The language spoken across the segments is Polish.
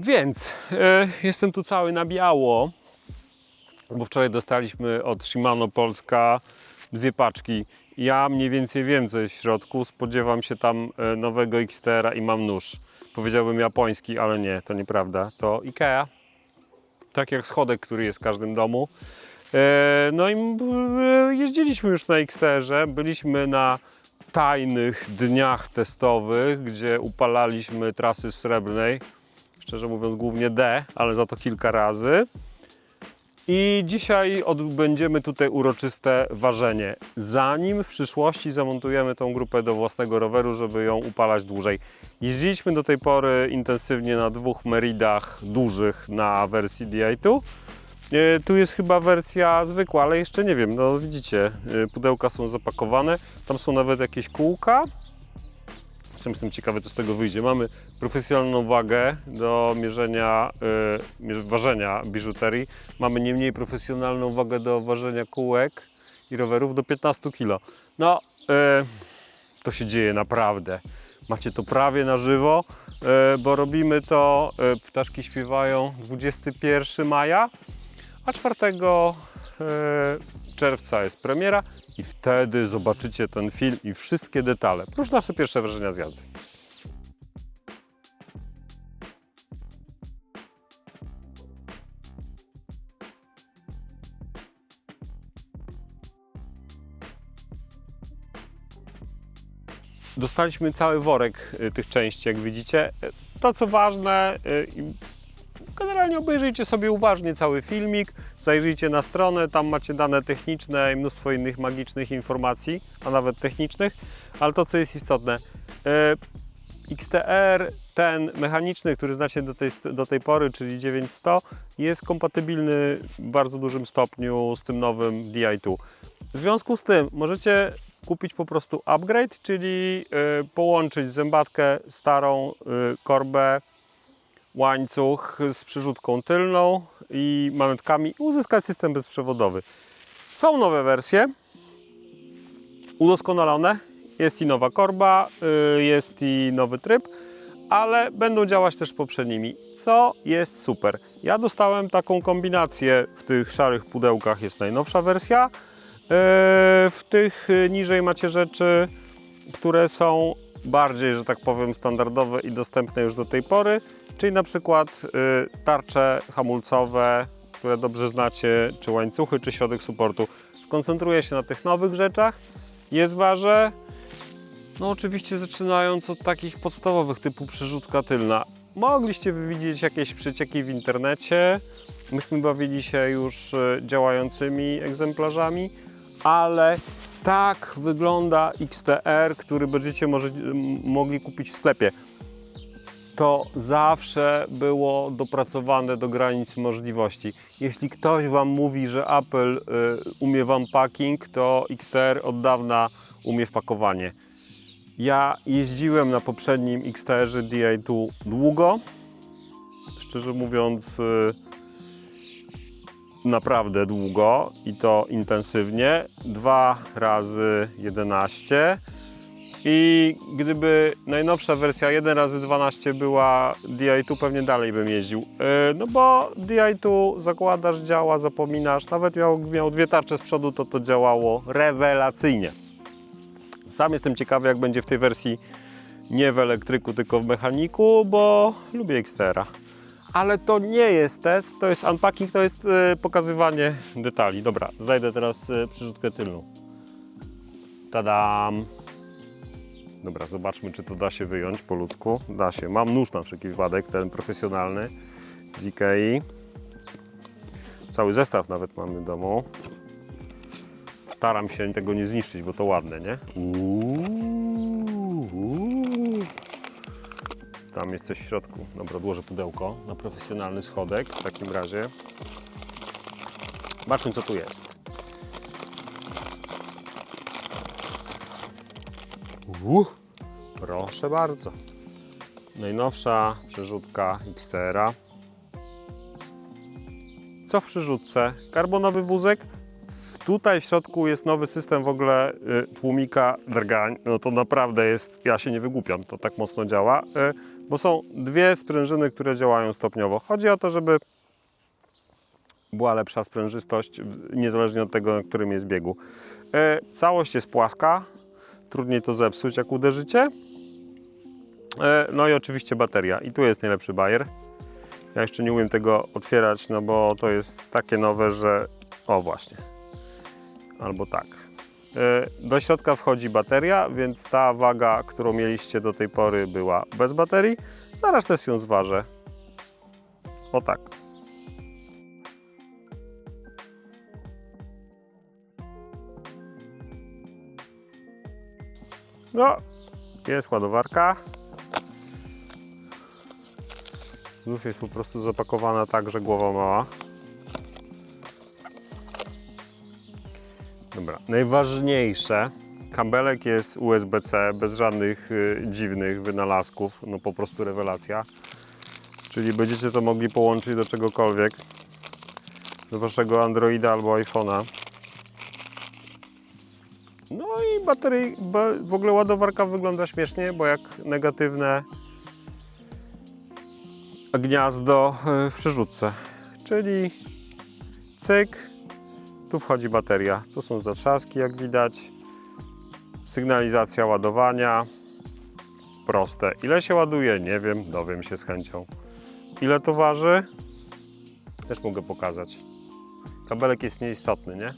Więc e, jestem tu cały na biało, bo wczoraj dostaliśmy od Shimano Polska dwie paczki. Ja mniej więcej wiem, co jest w środku. Spodziewam się tam e, nowego XTR-a i mam nóż. Powiedziałbym japoński, ale nie, to nieprawda. To Ikea. Tak jak schodek, który jest w każdym domu. E, No i jeździliśmy już na XTR-ze. Byliśmy na tajnych dniach testowych, gdzie upalaliśmy trasy srebrnej. Szczerze mówiąc, głównie D, ale za to kilka razy. I dzisiaj odbędziemy tutaj uroczyste ważenie. Zanim w przyszłości zamontujemy tą grupę do własnego roweru, żeby ją upalać dłużej. Jeździliśmy do tej pory intensywnie na dwóch meridach dużych na wersji Di2. E, Tu jest chyba wersja zwykła, ale jeszcze nie wiem. No widzicie, e, pudełka są zapakowane. Tam są nawet jakieś kółka. Sam jestem ciekawy, co z tego wyjdzie. Mamy profesjonalną wagę do mierzenia, y, mierz- ważenia biżuterii. Mamy nie mniej profesjonalną wagę do ważenia kółek i rowerów do 15 kg. No, y, to się dzieje naprawdę. Macie to prawie na żywo, y, bo robimy to, y, ptaszki śpiewają 21 maja, a 4 y, czerwca jest premiera i wtedy zobaczycie ten film i wszystkie detale, plus nasze pierwsze wrażenia z jazdy. Dostaliśmy cały worek y, tych części, jak widzicie. To co ważne, y, generalnie obejrzyjcie sobie uważnie cały filmik, zajrzyjcie na stronę, tam macie dane techniczne i mnóstwo innych magicznych informacji, a nawet technicznych, ale to co jest istotne, e, XTR, ten mechaniczny, który znacie do tej, do tej pory, czyli 900, jest kompatybilny w bardzo dużym stopniu z tym nowym Di2. W związku z tym możecie kupić po prostu upgrade, czyli e, połączyć zębatkę, starą e, korbę, łańcuch z przyrzutką tylną i manetkami uzyskać system bezprzewodowy. Są nowe wersje, udoskonalone. Jest i nowa korba, y, jest i nowy tryb, ale będą działać też poprzednimi, co jest super. Ja dostałem taką kombinację w tych szarych pudełkach, jest najnowsza wersja. Y, W tych y, niżej macie rzeczy, które są bardziej, że tak powiem, standardowe i dostępne już do tej pory, czyli na przykład y, tarcze hamulcowe, które dobrze znacie, czy łańcuchy, czy środek supportu. Koncentruję się na tych nowych rzeczach. Jest ważę, no oczywiście zaczynając od takich podstawowych typu przerzutka tylna. Mogliście widzieć jakieś przecieki w internecie. Myśmy bawili się już y, działającymi egzemplarzami, ale tak wygląda XTR, który będziecie może, mogli kupić w sklepie. To zawsze było dopracowane do granic możliwości. Jeśli ktoś Wam mówi, że Apple y, umie Wam packing, to XTR od dawna umie wpakowanie. Ja jeździłem na poprzednim XTR-ze Di2 długo. Szczerze mówiąc, y, naprawdę długo i to intensywnie. Dwa razy 11. I gdyby najnowsza wersja 1 razy 12 była Di2, pewnie dalej bym jeździł. Yy, No bo Di2 zakładasz, działa, zapominasz. Nawet miał, miał dwie tarcze z przodu, to to działało rewelacyjnie. Sam jestem ciekawy, jak będzie w tej wersji nie w elektryku, tylko w mechaniku, bo lubię Xtera. Ale to nie jest test, to jest unpacking, to jest e, pokazywanie detali. Dobra, znajdę teraz e, przyrzutkę tylną. Tadam! Dobra, zobaczmy, czy to da się wyjąć po ludzku. Da się. Mam nóż na wszelki wypadek, ten profesjonalny z Ikei. Cały zestaw nawet mamy w domu. Staram się tego nie zniszczyć, bo to ładne, nie? Uuu, uuu. Tam jest coś w środku. Dobra, odłożę pudełko na profesjonalny schodek w takim razie. Zobaczmy, co tu jest. Uuu, proszę bardzo. Najnowsza przerzutka Xtera. Co w przyrzutce? Karbonowy wózek. Tutaj w środku jest nowy system w ogóle y, tłumika drgań. No to naprawdę jest, ja się nie wygłupiam, to tak mocno działa. Y, bo są dwie sprężyny, które działają stopniowo. Chodzi o to, żeby była lepsza sprężystość, niezależnie od tego, na którym jest biegu. E, całość jest płaska, trudniej to zepsuć, jak uderzycie. E, no i oczywiście bateria. I tu jest najlepszy bajer. Ja jeszcze nie umiem tego otwierać, no bo to jest takie nowe, że... O właśnie. Albo tak. E, Do środka wchodzi bateria, więc ta waga, którą mieliście do tej pory była bez baterii. Zaraz też ją zważę. O tak. No, jest ładowarka. Znów jest po prostu zapakowana tak, że głowa mała. Dobra, najważniejsze. Kabelek jest USB-C, bez żadnych y, dziwnych wynalazków, no po prostu rewelacja. Czyli będziecie to mogli połączyć do czegokolwiek, do waszego Androida albo iPhone'a. No i baterii, ba- w ogóle ładowarka wygląda śmiesznie, bo jak negatywne gniazdo y, w przerzutce. Czyli cyk, tu wchodzi bateria. Tu są zatrzaski, jak widać. Sygnalizacja ładowania. Proste. Ile się ładuje? Nie wiem, dowiem się z chęcią. Ile to waży? Też mogę pokazać. Kabelek jest nieistotny, nie?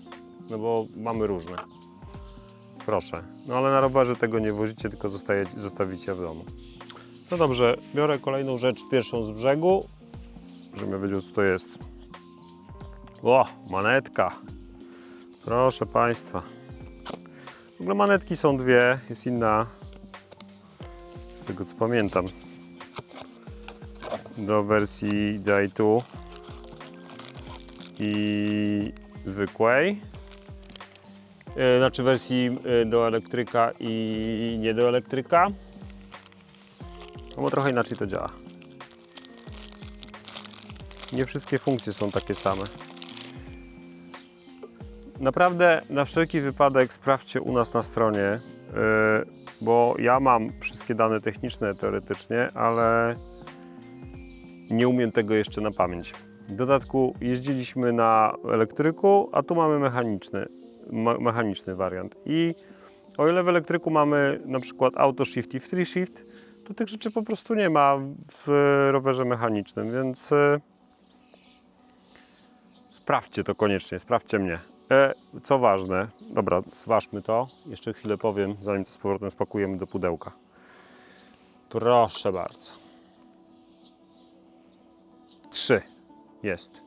No bo mamy różne. Proszę. No ale na rowerze tego nie wozicie, tylko zostaje, zostawicie w domu. No dobrze, biorę kolejną rzecz, pierwszą z brzegu, żebym wiedział co to jest. O, manetka. Proszę Państwa. W ogóle manetki są dwie, jest inna, z tego co pamiętam, do wersji Day2 i zwykłej. E, Znaczy wersji e, do elektryka i nie do elektryka. No bo trochę inaczej to działa. Nie wszystkie funkcje są takie same. Naprawdę na wszelki wypadek sprawdźcie u nas na stronie, yy, bo ja mam wszystkie dane techniczne teoretycznie, ale nie umiem tego jeszcze na pamięć. W dodatku jeździliśmy na elektryku, a tu mamy mechaniczny, me- mechaniczny wariant. I o ile w elektryku mamy na przykład auto shift i free shift, to tych rzeczy po prostu nie ma w rowerze mechanicznym, więc yy, sprawdźcie to koniecznie, sprawdźcie mnie. E, co ważne, dobra, zważmy to. Jeszcze chwilę powiem, zanim to z powrotem spakujemy do pudełka. Proszę bardzo. Trzy jest.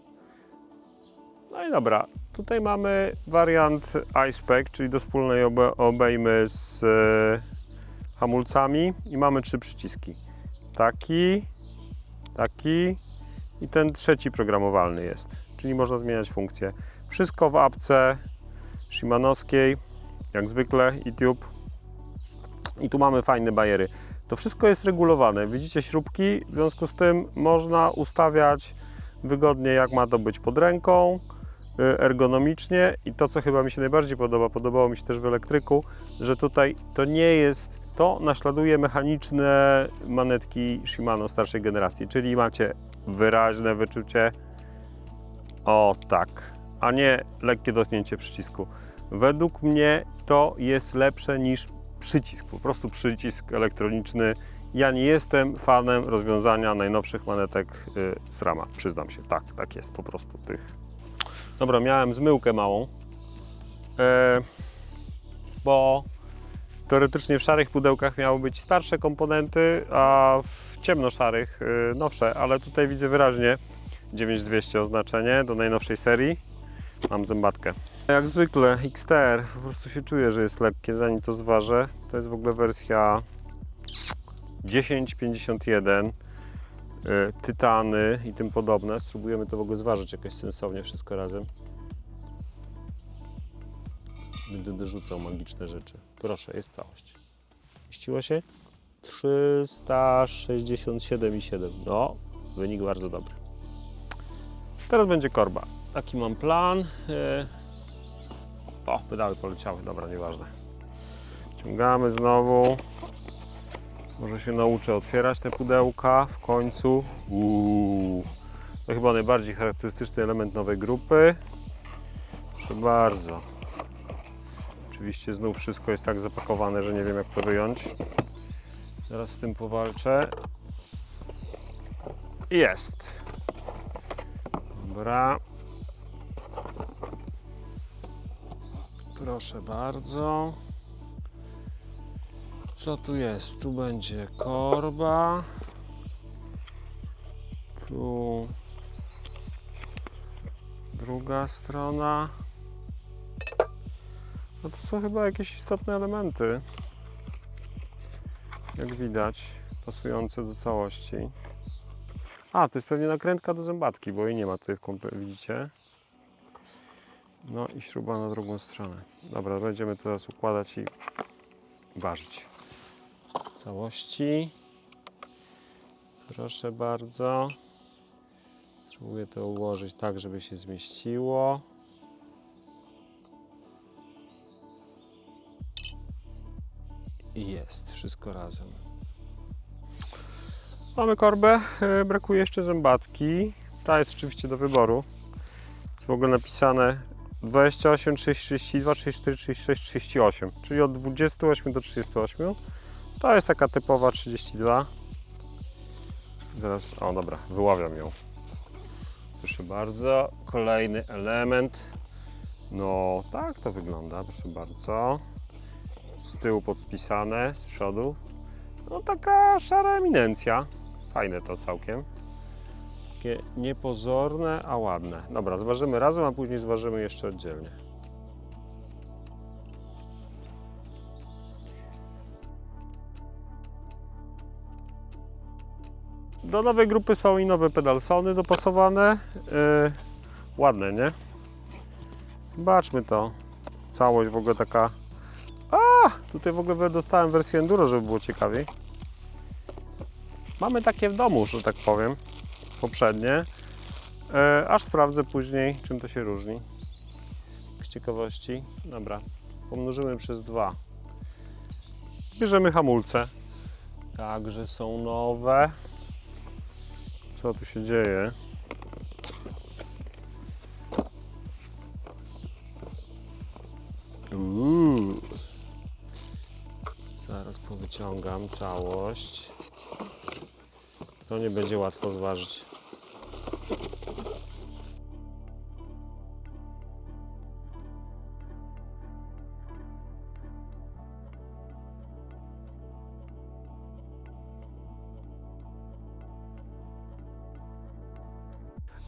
No i dobra, tutaj mamy wariant iSpec, czyli do wspólnej obe, obejmy z e, hamulcami i mamy trzy przyciski. Taki, taki i ten trzeci programowalny jest, czyli można zmieniać funkcje. Wszystko w apce Shimanowskiej, jak zwykle, YouTube. I tu mamy fajne bajery. To wszystko jest regulowane. Widzicie śrubki, w związku z tym można ustawiać wygodnie, jak ma to być pod ręką, y, ergonomicznie. I to, co chyba mi się najbardziej podoba, podobało mi się też w elektryku, że tutaj to nie jest, to naśladuje mechaniczne manetki Shimano starszej generacji, czyli macie wyraźne wyczucie, o tak, a nie lekkie dotknięcie przycisku. Według mnie to jest lepsze niż przycisk, po prostu przycisk elektroniczny. Ja nie jestem fanem rozwiązania najnowszych manetek y, z rama, przyznam się. Tak, tak jest po prostu tych. Dobra, miałem zmyłkę małą, e, bo teoretycznie w szarych pudełkach miały być starsze komponenty, a w ciemnoszarych y, nowsze, ale tutaj widzę wyraźnie 9200 oznaczenie do najnowszej serii. Mam zębatkę. Jak zwykle XTR, po prostu się czuję, że jest lekkie, zanim to zważę. To jest w ogóle wersja 1051, y, tytany i tym podobne. Spróbujemy to w ogóle zważyć jakoś sensownie wszystko razem. Będę dorzucał magiczne rzeczy. Proszę, jest całość. Mieściło się? 367,7. No, wynik bardzo dobry. Teraz będzie korba. Taki mam plan. E, O, pedały poleciały, dobra, nieważne. Ciągamy znowu. Może się nauczę otwierać te pudełka w końcu. Uuu. To chyba najbardziej charakterystyczny element nowej grupy. Proszę bardzo. Oczywiście znów wszystko jest tak zapakowane, że nie wiem jak to wyjąć. Zaraz z tym powalczę. Jest. Dobra. Proszę bardzo. Co tu jest? Tu będzie korba. Tu druga strona. To są chyba jakieś istotne elementy. Jak widać, pasujące do całości. A, to jest pewnie nakrętka do zębatki, bo jej nie ma tutaj w komple- widzicie? No i śruba na drugą stronę. Dobra, będziemy teraz układać i ważyć. W całości. Proszę bardzo. Spróbuję to ułożyć tak, żeby się zmieściło. I jest, wszystko razem. Mamy korbę, e, brakuje jeszcze zębatki. Ta jest oczywiście do wyboru. Jest w ogóle napisane 28, 30, 32, 34, 36, 38, czyli od 28 do 38. To jest taka typowa 32. Teraz, o dobra, wyławiam ją. Proszę bardzo, kolejny element. No, tak to wygląda, proszę bardzo. Z tyłu podpisane, z przodu. No taka szara eminencja. Fajne to całkiem. Takie niepozorne, a ładne. Dobra, zważymy razem, a później zważymy jeszcze oddzielnie. Do nowej grupy są i nowe pedalsony dopasowane. Yy, ładne, nie? Zobaczmy to. Całość w ogóle taka. A! Tutaj w ogóle dostałem wersję enduro, żeby było ciekawiej. Mamy takie w domu, że tak powiem. Poprzednie. E, aż sprawdzę później, czym to się różni. Z ciekawości. Dobra. Pomnożymy przez dwa. Bierzemy hamulce. Także są nowe. Co tu się dzieje? Zaraz powyciągam całość. To nie będzie łatwo zważyć.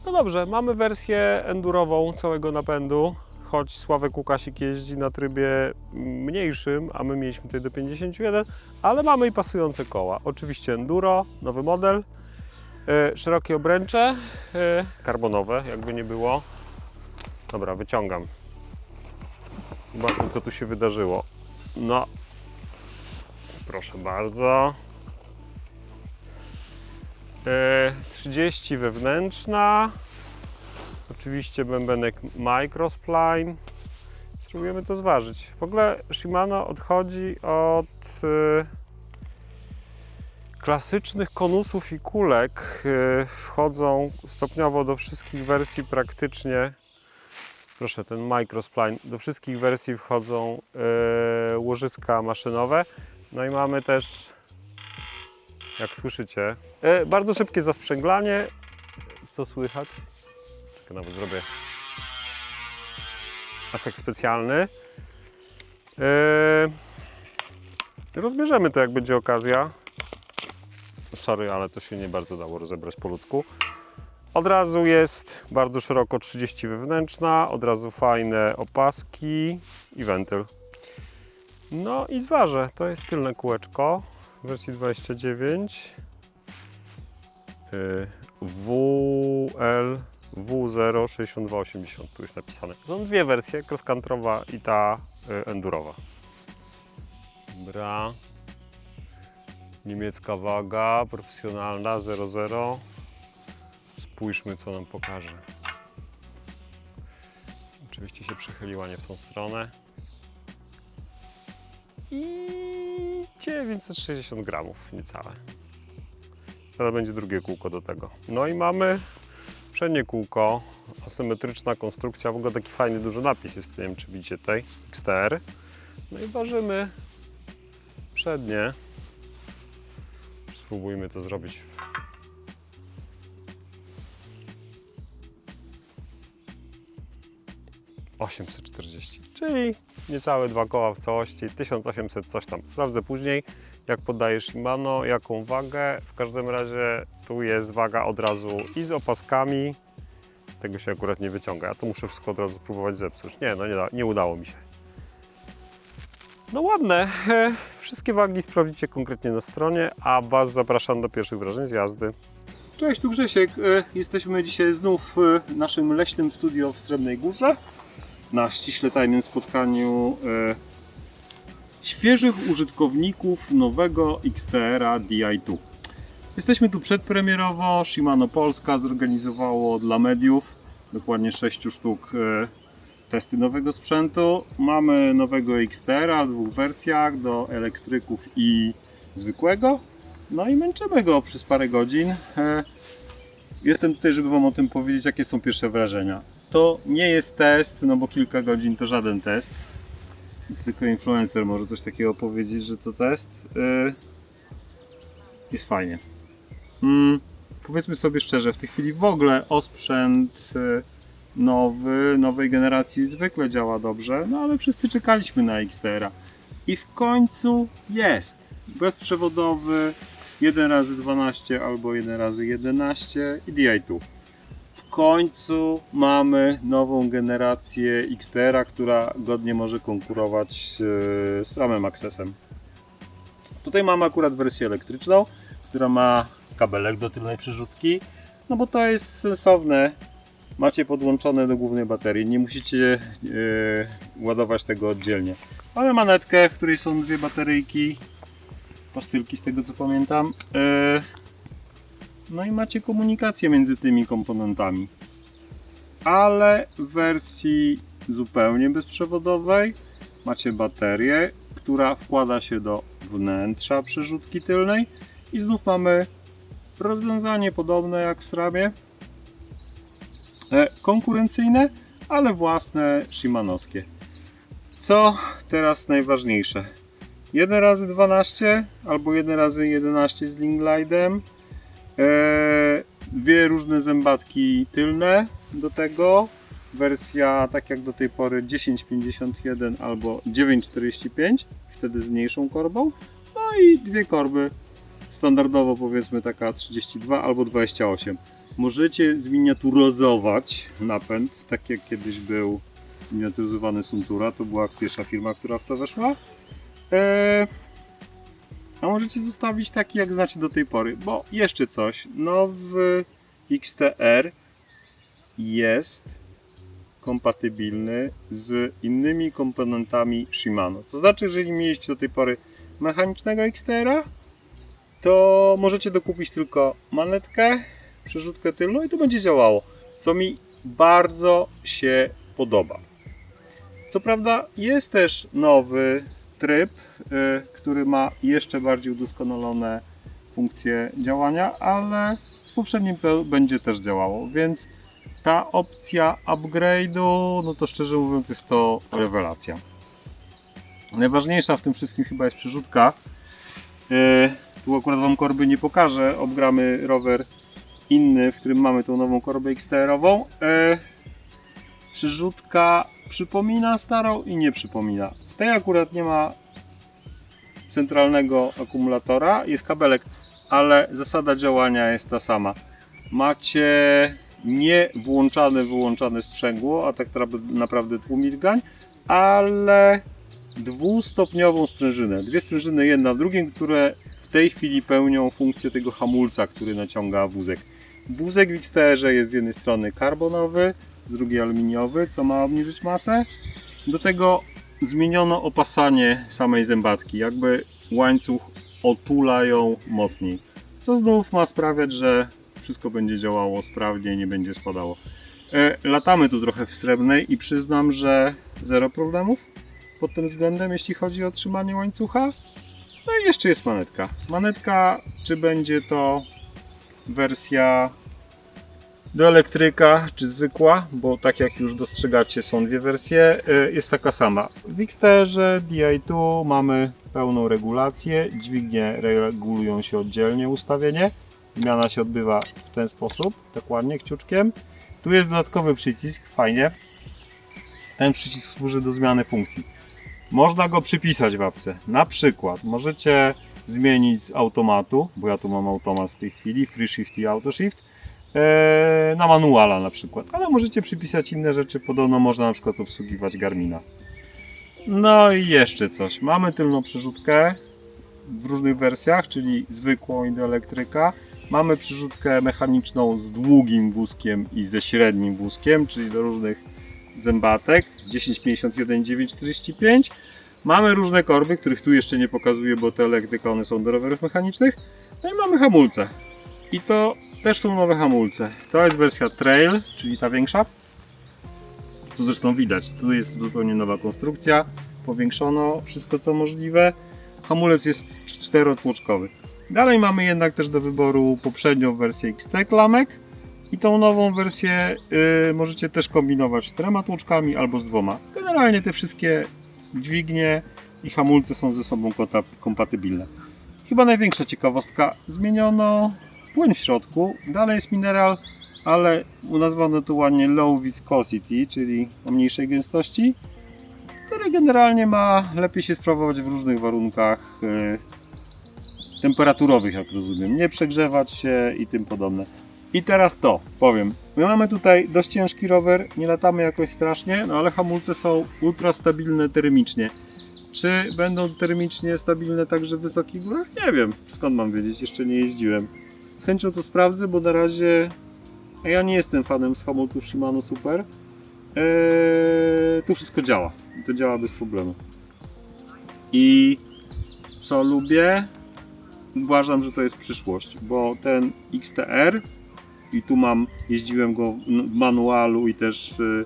No dobrze, mamy wersję endurową całego napędu, choć Sławek Łukasik jeździ na trybie mniejszym, a my mieliśmy tutaj do 51, ale mamy i pasujące koła. Oczywiście enduro, nowy model, e, szerokie obręcze, e, karbonowe, jakby nie było. Dobra, wyciągam. Zobaczmy, co tu się wydarzyło. No, proszę bardzo. E, 30 wewnętrzna. Oczywiście bębenek Microspline. Spróbujemy to zważyć. W ogóle Shimano odchodzi od e, klasycznych konusów i kulek. E, wchodzą stopniowo do wszystkich wersji praktycznie. Proszę, ten Microspline. Do wszystkich wersji wchodzą e, łożyska maszynowe. No i mamy też jak słyszycie. Bardzo szybkie zasprzęglanie. Co słychać? Nawet zrobię efekt specjalny. E, rozbierzemy to, jak będzie okazja. Sorry, ale to się nie bardzo dało rozebrać po ludzku. Od razu jest bardzo szeroko 30 wewnętrzna, od razu fajne opaski i wentyl. No i zważę, to jest tylne kółeczko w wersji 29 y, WL W06280 tu jest napisane. Są dwie wersje, cross-countrywa i ta y, endurowa. Dobra. Niemiecka waga, profesjonalna 00. Spójrzmy co nam pokaże. Oczywiście się przychyliła nie w tą stronę. i 960 gramów niecałe. Teraz będzie drugie kółko do tego. No i mamy przednie kółko, asymetryczna konstrukcja, w ogóle taki fajny duży napis jest, nie wiem czy widzicie tutaj, XTR. No i ważymy przednie. Spróbujmy to zrobić. ...840, czyli niecałe dwa koła w całości, 1800 coś tam. Sprawdzę później, jak podaje Shimano, jaką wagę. W każdym razie tu jest waga od razu i z opaskami. Tego się akurat nie wyciąga. Ja to muszę wszystko od razu spróbować zepsuć. Nie, no nie, da, nie udało mi się. No ładne. E, Wszystkie wagi sprawdzicie konkretnie na stronie, a Was zapraszam do pierwszych wrażeń z jazdy. Cześć, tu Grzesiek. E, Jesteśmy dzisiaj znów w naszym leśnym studio w Srebrnej Górze na ściśle tajnym spotkaniu e, świeżych użytkowników nowego XTR-a DI2. Jesteśmy tu przedpremierowo. Shimano Polska zorganizowało dla mediów dokładnie 6 sztuk e, testy nowego sprzętu. Mamy nowego XTR-a w dwóch wersjach do elektryków i zwykłego. No i męczymy go przez parę godzin. E, Jestem tutaj, żeby Wam o tym powiedzieć, jakie są pierwsze wrażenia. To nie jest test, no bo kilka godzin to żaden test. Tylko influencer może coś takiego powiedzieć, że to test. E, Jest fajnie. Mm, powiedzmy sobie szczerze, w tej chwili w ogóle osprzęt e, nowy, nowej generacji zwykle działa dobrze, no ale wszyscy czekaliśmy na XTR-a. I w końcu jest. Bezprzewodowy, 1 razy 12 albo 1 razy 11 i DI2. W końcu mamy nową generację XTR-a, która godnie może konkurować e, z ramem Accessem. Tutaj mamy akurat wersję elektryczną, która ma kabelek do tylnej przerzutki, no bo to jest sensowne. Macie podłączone do głównej baterii, nie musicie e, ładować tego oddzielnie. Mamy manetkę, w której są dwie bateryjki, pastylki z tego co pamiętam. E, No i macie komunikację między tymi komponentami. Ale w wersji zupełnie bezprzewodowej macie baterię, która wkłada się do wnętrza przerzutki tylnej i znów mamy rozwiązanie podobne jak w SRAMie. E, Konkurencyjne, ale własne Shimanowskie. Co teraz najważniejsze? 1 razy 12 albo 1 razy 11 z Linglide'em. Eee, dwie różne zębatki tylne do tego. Wersja tak jak do tej pory 1051 albo 945, wtedy z mniejszą korbą. No i dwie korby standardowo powiedzmy taka 32 albo 28. Możecie zminiaturyzować napęd, tak jak kiedyś był zminiaturyzowany Suntura, to była pierwsza firma, która w to weszła. Eee, a możecie zostawić taki, jak znacie do tej pory. Bo jeszcze coś. Nowy XTR jest kompatybilny z innymi komponentami Shimano. To znaczy, jeżeli mieliście do tej pory mechanicznego XTR-a, to możecie dokupić tylko manetkę, przerzutkę tylną i to będzie działało. Co mi bardzo się podoba. Co prawda jest też nowy tryb, y, który ma jeszcze bardziej udoskonalone funkcje działania, ale z poprzednim będzie też działało, więc ta opcja upgrade'u, no to szczerze mówiąc jest to rewelacja. Najważniejsza w tym wszystkim chyba jest przerzutka. Y, Tu akurat Wam korby nie pokażę, obgramy rower inny, w którym mamy tą nową korbę XTR-ową. Y, Przerzutka przypomina starą i nie przypomina. W tej akurat nie ma centralnego akumulatora, jest kabelek, ale zasada działania jest ta sama. Macie nie włączane, wyłączane sprzęgło, a tak naprawdę tłumilgań, ale dwustopniową sprężynę. Dwie sprężyny, jedna w drugim, które w tej chwili pełnią funkcję tego hamulca, który naciąga wózek. Wózek w XTR jest z jednej strony karbonowy, z drugiej aluminiowy, co ma obniżyć masę. Do tego zmieniono opasanie samej zębatki, jakby łańcuch otula ją mocniej. Co znów ma sprawiać, że wszystko będzie działało sprawnie, nie będzie spadało. E, latamy tu trochę w srebrnej i przyznam, że zero problemów. Pod tym względem, jeśli chodzi o trzymanie łańcucha. No i jeszcze jest manetka. Manetka, czy będzie to wersja do elektryka, czy zwykła, bo tak jak już dostrzegacie są dwie wersje, y, jest taka sama. W Xterze DI2 mamy pełną regulację, dźwignie regulują się oddzielnie ustawienie, zmiana się odbywa w ten sposób, dokładnie kciuczkiem. Tu jest dodatkowy przycisk, fajnie. Ten przycisk służy do zmiany funkcji. Można go przypisać w apce. Na przykład możecie zmienić z automatu, bo ja tu mam automat w tej chwili, Free Shift i Auto Shift, e, na manuala na przykład, ale możecie przypisać inne rzeczy, podobno można na przykład obsługiwać Garmina. No i jeszcze coś. Mamy tylną przerzutkę w różnych wersjach, czyli zwykłą i do elektryka. Mamy przerzutkę mechaniczną z długim wózkiem i ze średnim wózkiem, czyli do różnych zębatek 1051 945. Mamy różne korby, których tu jeszcze nie pokazuję, bo te elektryka one są do rowerów mechanicznych. No i mamy hamulce. I to też są nowe hamulce. To jest wersja Trail, czyli ta większa. Tu zresztą widać, tu jest zupełnie nowa konstrukcja. Powiększono wszystko co możliwe. Hamulec jest czterotłoczkowy. Dalej mamy jednak też do wyboru poprzednią wersję XC klamek. I tą nową wersję y, możecie też kombinować z czterema tłoczkami albo z dwoma. Generalnie te wszystkie dźwignie i hamulce są ze sobą kompatybilne. Chyba największa ciekawostka, zmieniono płyn w środku. Dalej jest mineral, ale nazwano to ładnie low viscosity, czyli o mniejszej gęstości, który generalnie ma lepiej się sprawować w różnych warunkach y, temperaturowych, jak rozumiem. Nie przegrzewać się i tym podobne. I teraz to, powiem. My mamy tutaj dość ciężki rower, nie latamy jakoś strasznie, no ale hamulce są ultra stabilne termicznie. Czy będą termicznie stabilne także w wysokich górach? Nie wiem, skąd mam wiedzieć, jeszcze nie jeździłem. Z chęcią to sprawdzę, bo na razie ja nie jestem fanem z hamulców Shimano Super. Eee, tu wszystko działa. To działa bez problemu. I co lubię? Uważam, że to jest przyszłość, bo ten XTR i tu mam, jeździłem go w manualu i też w,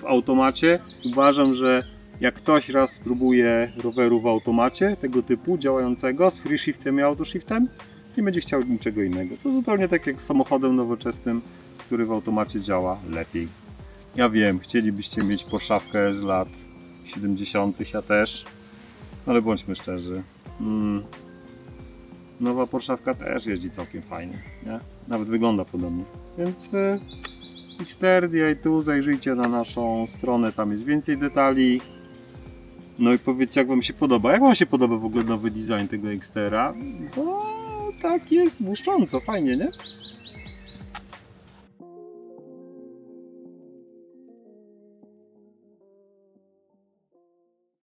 w automacie. Uważam, że jak ktoś raz spróbuje roweru w automacie tego typu działającego z free shiftem i auto shiftem, nie będzie chciał niczego innego. To zupełnie tak jak z samochodem nowoczesnym, który w automacie działa lepiej. Ja wiem, chcielibyście mieć Porszawkę z lat 70. ja też, ale bądźmy szczerzy. Mm. Nowa Porszawka też jeździ całkiem fajnie, nie? Nawet wygląda podobnie. Więc y, Xter, DI2, zajrzyjcie na naszą stronę, tam jest więcej detali. No i powiedzcie jak Wam się podoba. Jak Wam się podoba w ogóle nowy design tego Xtera? Bo tak jest błyszcząco, fajnie, nie?